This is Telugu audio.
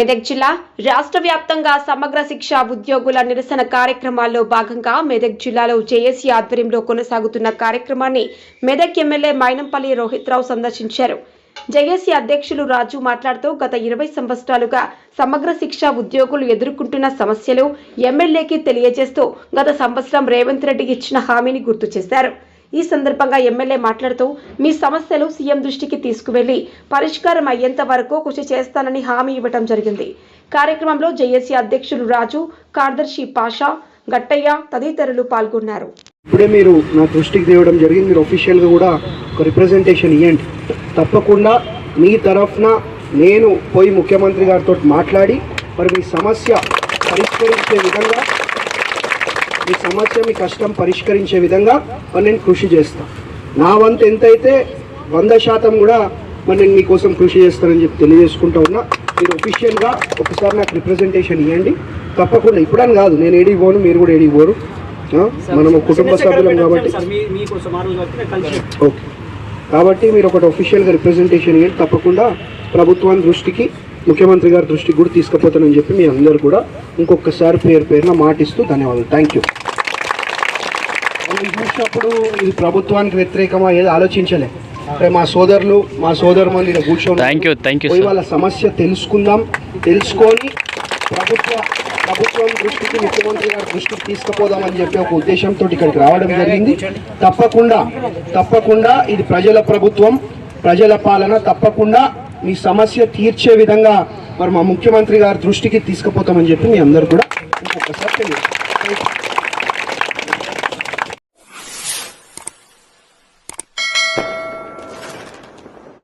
మెదక్ జిల్లా రాష్ట్ర వ్యాప్తంగా సమగ్ర శిక్ష ఉద్యోగుల నిరసన కార్యక్రమాల్లో భాగంగా మెదక్ జిల్లాలో జేఏసీ ఆధ్వర్యంలో కొనసాగుతున్న కార్యక్రమాన్ని మెదక్ ఎమ్మెల్యే మైనంపల్లి రోహిత్ రావు సందర్శించారు. జేఏసీ అధ్యక్షులు రాజు మాట్లాడుతూ గత ఇరవై సంవత్సరాలుగా సమగ్ర శిక్ష ఉద్యోగులు ఎదుర్కొంటున్న సమస్యలు ఎమ్మెల్యేకి తెలియజేస్తూ గత సంవత్సరం రేవంత్ రెడ్డి ఇచ్చిన హామీని గుర్తు చేశారు. ఈ సందర్భంగా ఎమ్మెల్యే మాట్లాడుతూ మీ సమస్యలు సీఎం దృష్టికి తీసుకువెళ్ళి పరిష్కారం అయ్యేంత వరకు కృషి చేస్తానని హామీ ఇవ్వటం జరిగింది. కార్యక్రమంలో జేఏసీ అధ్యక్షులు రాజు కార్యదర్శి పాషా గట్టయ్య తదితరులు పాల్గొన్నారు. ఇప్పుడే మీరు నా దృష్టికి తేవడం జరిగింది. మీరు ఒఫీషియల్గా కూడా ఒక రిప్రజెంటేషన్ ఇవ్వండి తప్పకుండా మీ తరఫున నేను పోయి ముఖ్యమంత్రి గారితో మాట్లాడి మరి మీ సమస్య పరిష్కరించే విధంగా మీ సమస్య మీ కష్టం పరిష్కరించే విధంగా మరి నేను కృషి చేస్తాను నా వంతు ఎంతైతే వంద శాతం కూడా మరి నేను మీకోసం కృషి చేస్తానని చెప్పి తెలియజేసుకుంటా ఉన్నా. మీరు ఒఫీషియల్గా ఒకసారి నాకు రిప్రజెంటేషన్ ఇవ్వండి తప్పకుండా ఇప్పుడని కాదు నేను ఏడికి పోను మీరు కూడా ఏడికి పోరు. ఆ? మనము కుటుంబ సభ్యులం కాబట్టి. ఓకే. కాబట్టి మీరు ఒకటి ఒఫీషియల్గా రిప్రజెంటేషన్ ఇవ్వండి తప్పకుండా ప్రభుత్వం దృష్టికి ముఖ్యమంత్రి గారి దృష్టికి కూడా తీసుకుపోతానని చెప్పి మీ అందరు కూడా ఇంకొకసారి పేరు పేరున మాటిస్తూ ధన్యవాదాలు. థ్యాంక్ యూ చూసినప్పుడు ఇది ప్రభుత్వానికి వ్యతిరేకమా ఏదో ఆలోచించలే. అంటే మా సోదరులు మా సోదరు మంది కూర్చొని థ్యాంక్ యూ థ్యాంక్ యూ వాళ్ళ సమస్య తెలుసుకుందాం తెలుసుకొని ప్రభుత్వ ప్రభుత్వం దృష్టికి ముఖ్యమంత్రి గారి దృష్టికి తీసుకుపోదామని చెప్పి ఒక ఉద్దేశంతో ఇక్కడికి రావడం జరిగింది. తప్పకుండా తప్పకుండా ఇది ప్రజల ప్రభుత్వం ప్రజల పాలన తప్పకుండా మీ సమస్య తీర్చే విధంగా మరి మా ముఖ్యమంత్రి గారి దృష్టికి తీసుకుపోతామని చెప్పి మీ అందరు కూడా ఇంకొకసారి తెలియదు